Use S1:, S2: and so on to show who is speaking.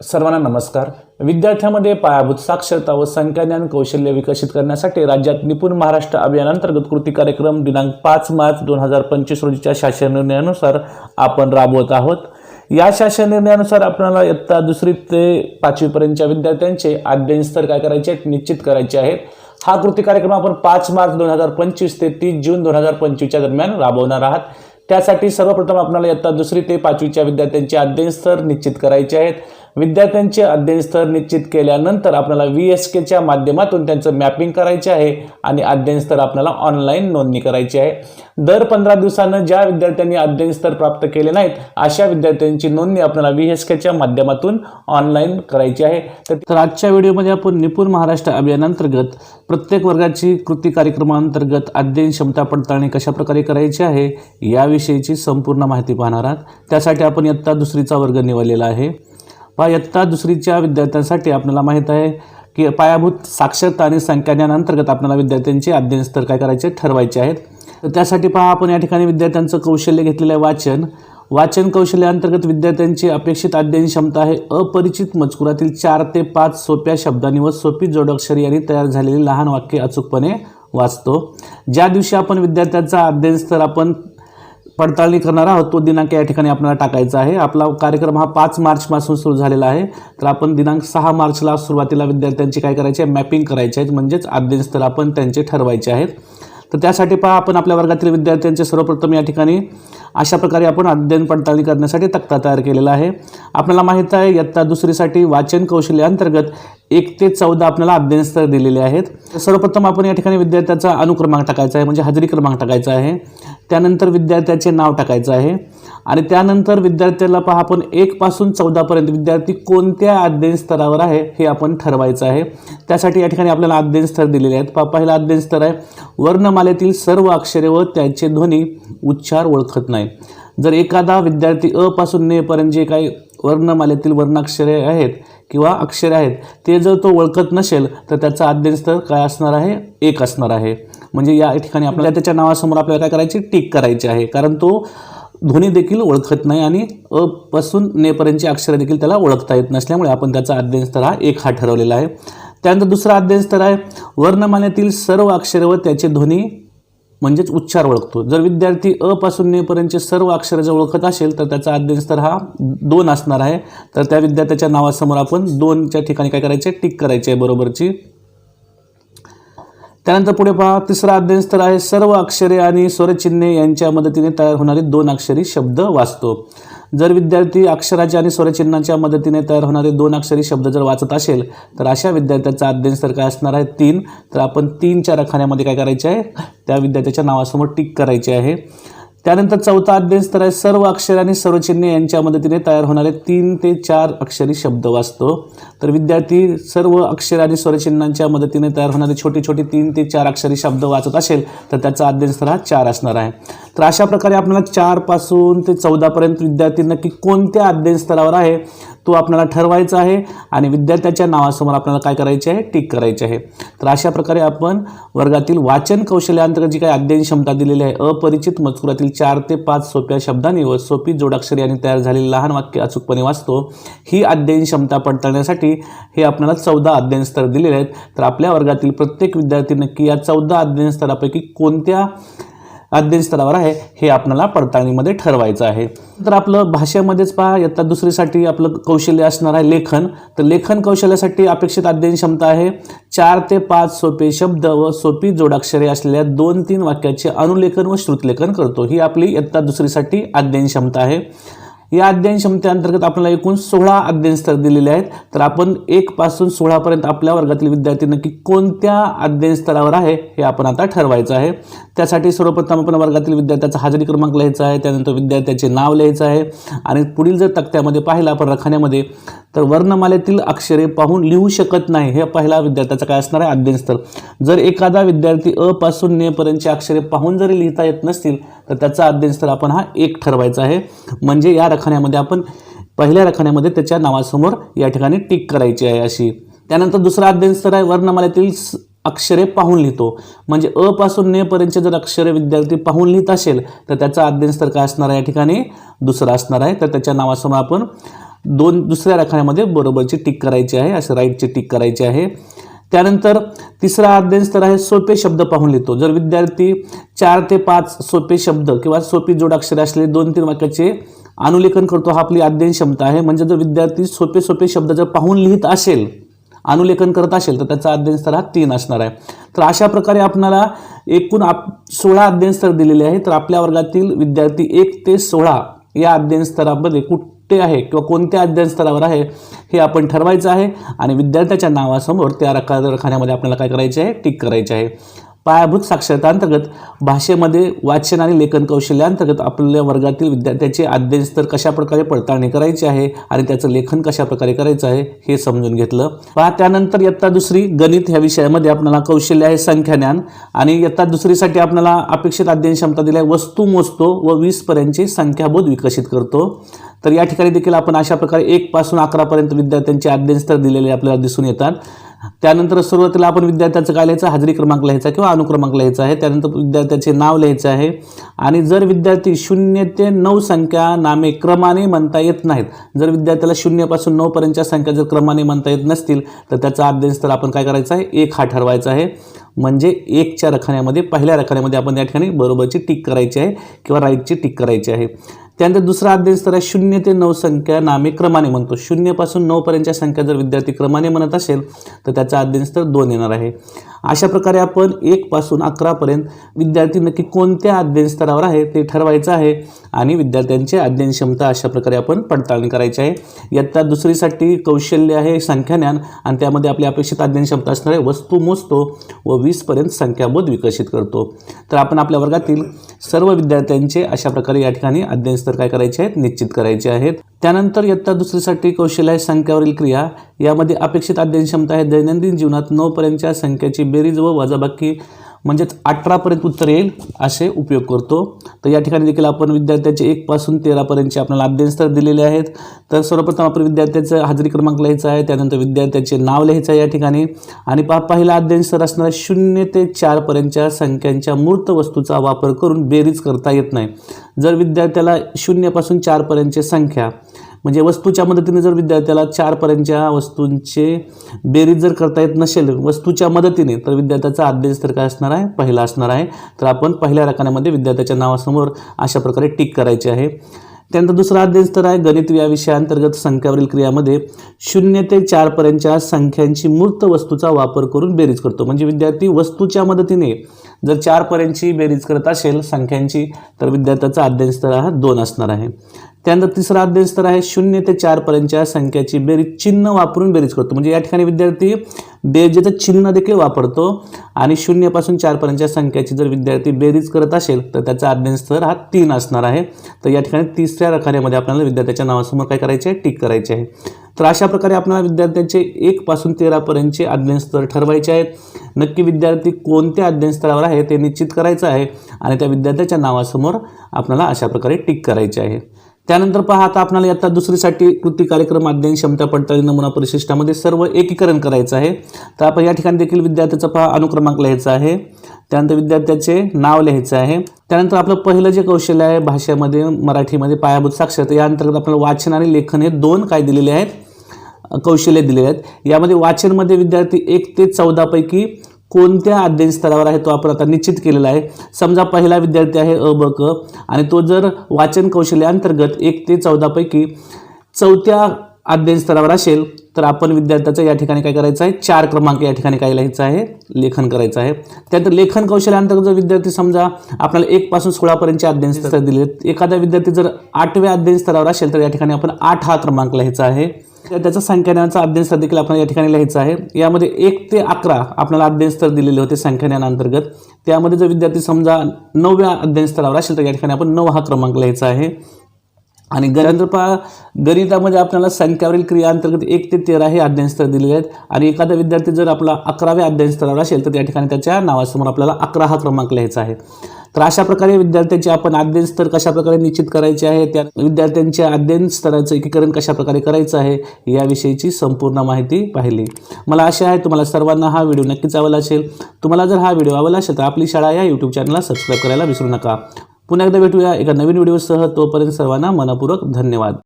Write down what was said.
S1: सर्वांना नमस्कार. विद्यार्थ्यांमध्ये पायाभूत साक्षरता व संख्याज्ञान कौशल्य विकसित करण्यासाठी राज्यात निपुण महाराष्ट्र अभियानांतर्गत कृती कार्यक्रम दिनांक पाच मार्च दोन हजार पंचवीस रोजीच्या शासन निर्णयानुसार आपण राबवत आहोत. या शासन निर्णयानुसार आपल्याला इयत्ता दुसरी ते पाचवीपर्यंतच्या विद्यार्थ्यांचे अध्ययन स्तर काय करायचे आहेत निश्चित करायचे आहेत. हा कृती कार्यक्रम आपण पाच मार्च दोन हजार पंचवीस ते तीस जून दोन हजार पंचवीसच्या दरम्यान राबवणार आहात. त्यासाठी सर्वप्रथम आपल्याला इयत्ता दुसरी ते पाचवीच्या विद्यार्थ्यांचे अध्ययन स्तर निश्चित करायचे आहेत. विद्यार्थ्यांचे अध्ययन स्तर निश्चित केल्यानंतर आपल्याला व्ही एस केच्या माध्यमातून त्यांचं मॅपिंग करायचे आहे आणि अध्ययन स्तर आपल्याला ऑनलाईन नोंदणी करायची आहे. दर पंधरा दिवसानं ज्या विद्यार्थ्यांनी अध्ययन स्तर प्राप्त केले नाहीत अशा विद्यार्थ्यांची नोंदणी आपल्याला व्ही एस केच्या माध्यमातून ऑनलाईन करायची आहे. तर- आजच्या व्हिडिओमध्ये आपण निपुण महाराष्ट्र अभियानांतर्गत प्रत्येक वर्गाची कृती कार्यक्रमांतर्गत अध्ययन क्षमता पडताळणी कशा प्रकारे करायची आहे याविषयीची संपूर्ण माहिती पाहणार आहात. त्यासाठी आपण इयत्ता दुसरीचा वर्ग निवडलेला आहे. पहा इयत्ता दुसरीच्या विद्यार्थ्यांसाठी आपल्याला माहीत आहे की पायाभूत साक्षरता आणि संख्याज्ञानांतर्गत आपल्याला विद्यार्थ्यांचे अध्ययन स्तर काय करायचे ठरवायचे आहेत. तर त्यासाठी पहा आपण या ठिकाणी विद्यार्थ्यांचं कौशल्य घेतलेलं आहे वाचन. वाचन कौशल्याअंतर्गत विद्यार्थ्यांची अपेक्षित अध्ययन क्षमता आहे. अपरिचित मजकुरातील चार ते पाच सोप्या शब्दांनी व सोपी जोडाक्षरी यांनी तयार झालेली लहान वाक्य अचूकपणे वाचतो. ज्या दिवशी आपण विद्यार्थ्यांचा अध्ययन स्तर आपण पडताळणी करणार आहोत. तो दिनांक या ठिकाणी आपल्याला टाकायचा आहे. आपला कार्यक्रम हा पाच मार्चपासून सुरू झालेला आहे. तर आपण दिनांक सहा मार्चला सुरुवातीला विद्यार्थ्यांची काय करायची आहे? मॅपिंग करायची आहेत. म्हणजेच अध्ययन स्तर आपण त्यांचे ठरवायचे आहेत. तर त्यासाठी पहा आपण आपल्या वर्गातील विद्यार्थ्यांचे सर्वप्रथम या ठिकाणी अशा प्रकारे आपण अध्ययन पडताळणी करण्यासाठी तक्ता तयार केलेला आहे. आपल्याला माहीत आहे इयत्ता दुसरीसाठी वाचन कौशल्य अंतर्गत एक ते चौदा आपल्याला अध्ययन स्तर दिलेले आहेत. सर्वप्रथम आपण या ठिकाणी विद्यार्थ्याचा अनुक्रमांक टाकायचा आहे म्हणजे हजेरी क्रमांक टाकायचा आहे. त्यानंतर विद्यार्थ्याचे नाव टाकायचं आहे. आणि त्यानंतर विद्यार्थ्याला पहा आपण एकपासून चौदापर्यंत विद्यार्थी कोणत्या अध्ययन स्तरावर आहे हे आपण ठरवायचं आहे. त्यासाठी या ठिकाणी आपल्याला अध्ययन स्तर दिलेले आहेत. पहा पहिला अध्ययन स्तर आहे. वर्णमालेतील सर्व अक्षरे व त्यांचे ध्वनी उच्चार ओळखत नाही जर एखादा विद्यार्थी अ पासून नेपर्यंत जे काही वर्णमालेतील वर्णाक्षरे आहेत किंवा अक्षरे आहेत ते जर तो ओळखत नसेल तर त्याचा अध्ययन स्तर काय असणार आहे? एक असणार आहे. म्हणजे या ठिकाणी आपल्याला त्याच्या नावासमोर आपल्याला काय करायची? टीक करायची आहे. कारण तो ध्वनी देखील ओळखत नाही आणि अ पासून नेपर्यंतची अक्षरे देखील त्याला ओळखता येत नसल्यामुळे आपण त्याचा अध्ययन स्तर हा एक हा ठरवलेला आहे. त्यानंतर दुसरा अध्ययन स्तर आहे. वर्णमालेतील सर्व अक्षरे व त्याचे ध्वनी म्हणजेच उच्चार ओळखतो. जर विद्यार्थी अ पासून नेपर्यंतचे सर्व अक्षरे जर ओळखत असेल तर त्याचा अध्ययन स्तर हा दोन असणार आहे. तर त्या विद्यार्थ्याच्या नावासमोर आपण दोनच्या ठिकाणी काय करायचे? टिक करायचे आहे बरोबरची. त्यानंतर पुढे पहा तिसरा अध्ययन स्तर आहे सर्व अक्षरे आणि स्वरचिन्हे यांच्या मदतीने तयार होणारे दोन अक्षरी शब्द वाचतो. जर विद्यार्थी अक्षराच्या आणि स्वरचिन्हाच्या मदतीने तयार होणारे दोन अक्षरी शब्द जर वाचत असेल तर अशा विद्यार्थ्याचा अध्ययन स्तर काय असणार आहे तीन. तर आपण तीनच्या रखान्यामध्ये काय करायचे आहे? त्या विद्यार्थ्याच्या नावासमोर टिक करायचे आहे. त्यानंतर चौथा अध्ययन स्तर आहे. सर्व अक्षर आणि सर्वचिन्हे यांच्या मदतीने तयार होणारे तीन ते चार अक्षरी शब्द वाचतो. तर विद्यार्थी सर्व अक्षर आणि स्वरचिन्हांच्या मदतीने तयार होणारे छोटे छोटे तीन ते चार अक्षरी शब्द वाचत असेल तर त्याचा अध्ययन स्तर हा चार असणार आहे. तर अशा प्रकारे आपल्याला चारपासून ते चौदापर्यंत विद्यार्थी नक्की कोणत्या अध्ययन स्तरावर आहे? तो आपल्याला ठरवायचा आहे आणि विद्यार्थ्याच्या नावासमोर आपल्याला काय करायचे आहे? टिक करायचे आहे. तर अशा प्रकारे आपण वर्गातील वाचन कौशल्यांतर्गत जी काही अध्ययन क्षमता दिलेली आहे अपरिचित मजकुरातील चार ते पाच सोप्या शब्दांनी व सोपी जोडाक्षरी आणि तयार झालेली लहान वाक्य अचूकपणे वाचतो ही अध्ययन क्षमता पडताळण्यासाठी हे आपल्याला चौदा अध्ययन स्तर दिलेले आहेत. तर आपल्या वर्गातील प्रत्येक विद्यार्थी नक्की या चौदा अध्ययन स्तरापैकी कोणत्या अध्ययन स्तरावर आहे. हे आपल्याला पडताळणीमध्ये ठरवायचं आहे. तर आपलं भाषेमध्येच पहा इयत्ता दुसरीसाठी आपलं कौशल्य असणार आहे लेखन. तर लेखन कौशल्यासाठी अपेक्षित अध्ययन क्षमता आहे. चार ते पाच सोपे शब्द व सोपी जोडाक्षरे असलेल्या दोन तीन वाक्याचे अनुलेखन व श्रुतलेखन करतो. ही आपली इयत्ता दुसरीसाठी अध्ययन क्षमता आहे. या अध्ययन क्षमतेअंतर्गत आपल्याला एकूण सोळा अध्ययन स्तर दिलेले आहेत. तर आपण एक पासून सोळापर्यंत आपल्या वर्गातील विद्यार्थी नक्की कोणत्या अध्ययन स्तरावर आहे हे आपण आता ठरवायचं आहे. त्यासाठी सर्वप्रथम आपण वर्गातील विद्यार्थ्याचा हजेरी क्रमांक लिहायचा आहे त्यानंतर विद्यार्थ्याचे नाव लिहायचं आहे. आणि पुढील जर तक्त्यामध्ये पाहिलं आपण रखाण्यामध्ये तर वर्णमालेतील अक्षरे पाहून लिहू शकत नाही. हे पहिला विद्यार्थ्याचा काय असणार आहे? अध्ययनस्तर जर एखादा विद्यार्थी अ पासून नेपर्यंतची अक्षरे पाहून जरी लिहिता येत नसतील तर त्याचा अध्ययनस्तर आपण हा एक ठरवायचा आहे. म्हणजे या रखाण्यामध्ये आपण पहिल्या रखाण्यामध्ये त्याच्या नावासमोर या ठिकाणी टिक करायची आहे अशी. त्यानंतर दुसरा अध्ययनस्तर आहे वर्णमालेतील अक्षरे पाहून लिहितो. म्हणजे अ पासून ने पर्यंतचे जर अक्षरे विद्यार्थी पाहून लिहित असेल तर त्याचा अध्ययनस्तर काय असणार आहे या ठिकाणी? दुसरा असणार आहे. तर त्याच्या नावासमोर आपण दोन दुसऱ्या रेखाण्यामध्ये बरोबरची टिक करायची आहे असं राईटची टिक करायची आहे. त्यानंतर तिसरा अध्ययन स्तर आहे सोपे शब्द पाहून लिहितो. जर विद्यार्थी चार ते पाच सोपे शब्द किंवा सोपी जोडाक्षरे असलेले दोन तीन वाक्याचे अनुलेखन करतो हा आपली अध्ययन क्षमता आहे. म्हणजे जर विद्यार्थी सोपे सोपे शब्द जर पाहून लिहित असेल अनुलेखन करत असेल तर त्याचा अध्ययन स्तर हा तीन असणार आहे. तर अशा प्रकारे आपणाला एकूण आप सोळा अध्ययन स्तर दिलेले आहे तर आपल्या वर्गातील विद्यार्थी एक ते सोळा या अध्ययन स्तरामध्ये कुठे आहे किंवा कोणत्या अध्ययन स्तरावर आहे हे आपण ठरवायचं आहे. आणि विद्यार्थ्याच्या नावासमोर त्या रखा रखान्यामध्ये आपल्याला काय करायचे आहे? टिक करायचे आहे. पायाभूत साक्षरता अंतर्गत भाषेमध्ये वाचन आणि लेखन कौशल्याअंतर्गत आपल्या वर्गातील विद्यार्थ्याचे अध्ययन स्तर कशाप्रकारे पडताळणी करायची आहे आणि त्याचं लेखन कशा प्रकारे करायचं आहे हे समजून घेतलं. पहा त्यानंतर इयत्ता दुसरी गणित ह्या विषयामध्ये आपल्याला कौशल्य आहे संख्याज्ञान. आणि इयत्ता दुसरीसाठी आपल्याला अपेक्षित अध्ययन क्षमता दिल्या वस्तू मोजतो व वीसपर्यंतचे संख्याबोध विकसित करतो. तर या ठिकाणी देखील आपण अशा प्रकारे एकपासून अकरापर्यंत विद्यार्थ्यांचे अध्ययन स्तर दिलेले आपल्याला दिसून येतात. त्यानंतर सुरुवातीला आपण विद्यार्थ्याचं काय लिहायचं? हजेरी क्रमांक लिहायचा किंवा अनुक्रमांक लिहायचा आहे. त्यानंतर विद्यार्थ्याचे नाव लिहायचं आहे. आणि जर विद्यार्थी शून्य ते नऊ संख्या नामे क्रमाने म्हणता येत नाहीत जर विद्यार्थ्याला शून्यपासून नऊपर्यंतच्या संख्या जर क्रमाने म्हणता येत नसतील तर त्याचा अध्ययन स्तर आपण काय करायचं आहे? एक हा ठरवायचा आहे. म्हणजे एकच्या रखान्यामध्ये पहिल्या रखान्यामध्ये आपण या ठिकाणी बरोबरची टिक करायची आहे किंवा राईटची टिक करायची आहे. त्यानंतर दुसरा अध्ययन स्तर आहे शून्य ते नऊ संख्या नामे क्रमाने म्हणतो. शून्यपासून नऊपर्यंतच्या संख्या जर विद्यार्थी क्रमाने म्हणत असेल तर त्याचा अध्ययन स्तर दोन येणार आहे. अशा प्रकारे आपण एकपासून अकरापर्यंत विद्यार्थी नक्की कोणत्या अध्ययन स्तरावर आहे ते ठरवायचं आहे आणि विद्यार्थ्यांची अध्ययन क्षमता अशा प्रकारे आपण पडताळणी करायची आहे. इयत्ता दुसरीसाठी कौशल्य आहे संख्याज्ञान आणि त्यामध्ये आपली अपेक्षित अध्ययन क्षमता असणारे वस्तू मोजतो व वीसपर्यंत संख्याबोध विकसित करतो. तर आपण आपल्या वर्गातील सर्व विद्यार्थ्यांचे अशा प्रकारे या ठिकाणी अध्ययन स्तर काय करायचे आहेत? निश्चित करायचे आहेत. त्यानंतर इयत्ता दुसरीसाठी कौशल्य आहे संख्यावरील क्रिया. यामध्ये अपेक्षित अध्ययन क्षमता आहे दैनंदिन जीवनात नऊपर्यंतच्या संख्येची बेरीज व वजाबाकी म्हणजेच अठरापर्यंत उत्तर येईल असे उपयोग करतो. तर या ठिकाणी देखील आपण विद्यार्थ्याचे एकपासून तेरापर्यंतचे आपल्याला अध्ययनस्तर दिलेले आहेत. तर सर्वप्रथम आपण विद्यार्थ्याचं हाजरी क्रमांक लिहायचा आहे त्यानंतर विद्यार्थ्याचे नाव लिहायचं आहे या ठिकाणी. आणि पा पहिला अध्ययनस्तर स्तर शून्य ते चारपर्यंतच्या संख्यांच्या मूर्त वस्तूचा वापर करून बेरीज करता येत नाही. जर विद्यार्थ्याला शून्यपासून चारपर्यंतची संख्या म्हणजे वस्तूच्या मदतीने जर विद्यार्थ्याला चारपर्यंतच्या वस्तूंचे बेरीज जर करता येत नसेल वस्तूच्या मदतीने तर विद्यार्थ्याचा अध्ययन स्तर काय असणार आहे? पहिला असणार आहे. तर आपण पहिल्या रकान्यामध्ये विद्यार्थ्याच्या नावासमोर अशा प्रकारे टिक करायची आहे. त्यानंतर दुसरा अध्ययन स्तर आहे. गणित या विषयाअंतर्गत संख्यावरील क्रियामध्ये शून्य ते चारपर्यंतच्या संख्यांची मूर्त वस्तूचा वापर करून बेरीज करतो. म्हणजे विद्यार्थी वस्तूच्या मदतीने जर चारपर्यंतची बेरीज करत असेल संख्यांची तर विद्यार्थ्याचा अध्ययन स्तर हा दोन असणार आहे. त्यानंतर तिसरा अध्ययन स्तर आहे शून्य ते चारपर्यंतच्या संख्याची बेरीज चिन्ह वापरून बेरीज करतो. म्हणजे या ठिकाणी विद्यार्थी बेरजेचं चिन्ह देखील वापरतो आणि शून्यपासून चारपर्यंतच्या संख्याची जर विद्यार्थी बेरीज करत असेल तर त्याचा अध्ययन स्तर हा तीन असणार आहे. तर या ठिकाणी तिसऱ्या रखान्यामध्ये आपल्याला विद्यार्थ्याच्या नावासमोर काय करायचे आहे? टिक करायचे आहे. तर अशा प्रकारे आपल्याला विद्यार्थ्यांचे एकपासून तेरापर्यंतचे अध्ययनस्तर ठरवायचे आहेत. नक्की विद्यार्थी कोणत्या अध्ययन स्तरावर आहे ते निश्चित करायचं आहे आणि त्या विद्यार्थ्याच्या नावासमोर आपल्याला अशा प्रकारे टिक करायचे आहे. त्यानंतर पहा आता आपल्याला इयत्ता दुसरीसाठी कृती कार्यक्रम अध्ययन क्षमता पडताळी नमुना परिशिष्टामध्ये सर्व एकीकरण करायचं आहे. तर आपण या ठिकाणी देखील विद्यार्थ्याचा पहा अनुक्रमांक लिहायचा आहे. त्यानंतर विद्यार्थ्याचे नाव लिहायचं आहे. त्यानंतर आपलं पहिलं जे कौशल्य आहे भाषेमध्ये मराठीमध्ये पायाभूत साक्षरता या अंतर्गत आपल्याला वाचन आणि लेखन हे दोन काय दिलेले आहेत? कौशल्य दिलेले आहेत. यामध्ये वाचनमध्ये विद्यार्थी एक ते चौदापैकी कोणत्या अध्ययन स्तरावर आहे तो आपण आता निश्चित केलेला आहे. समजा पहिला विद्यार्थी आहे अ ब क आणि तो जर वाचन कौशल्याअंतर्गत एक ते चौदापैकी चौथ्या अध्ययन स्तरावर असेल तर आपण विद्यार्थ्याचं या ठिकाणी काय करायचं आहे? चार क्रमांक या ठिकाणी काय लिहायचं आहे? लेखन करायचं आहे. त्यानंतर लेखन कौशल्याअंतर्गत जर विद्यार्थी समजा आपल्याला एकपासून सोळापर्यंतचे अध्ययन स्तर दिले आहेत. एखादा विद्यार्थी जर आठव्या अध्ययन स्तरावर असेल तर या ठिकाणी आपण आठ हा क्रमांक लिहायचा आहे. त्याचा संख्याज्ञानाचा अध्ययनस्तर देखील आपण या ठिकाणी लिहायचं आहे. यामध्ये एक ते अकरा आपल्याला अध्ययन स्तर दिलेले होते संख्याज्ञानाअंतर्गत त्यामध्ये जर विद्यार्थी समजा नवव्या अध्ययनस्तरावर असेल तर या ठिकाणी आपण नऊ हा क्रमांक लिहायचा आहे. आणि गणित पहा गणितामध्ये आपल्याला संख्यावरील क्रियांतर्गत एक ते तेरा हे अध्ययनस्तर दिलेले आहेत. आणि एखादा विद्यार्थी जर आपला अकराव्या अध्ययनस्तरावर असेल तर त्या ठिकाणी त्याच्या नावासमोर आपल्याला अकरा हा क्रमांक लिहायचा आहे. तर अशा प्रकारे विद्यार्थ्यांचे आपण अध्ययन स्तर कशा प्रकारे निश्चित करायचे आहे त्या विद्यार्थ्यांच्या अध्ययन स्तराचं एकीकरण कशा प्रकारे करायचं आहे याविषयीची संपूर्ण माहिती पाहिली. मला आशा आहे तुम्हाला सर्वांना हा व्हिडिओ नक्कीच आवडला असेल. तुम्हाला जर हा व्हिडिओ आवडला असेल तर आपली शाळा या यूट्यूब चॅनलला सबस्क्राईब करायला विसरू नका. पुन्हा एकदा भेटूया एका नवीन व्हिडिओसह. तोपर्यंत सर्वांना मनपूर्वक धन्यवाद.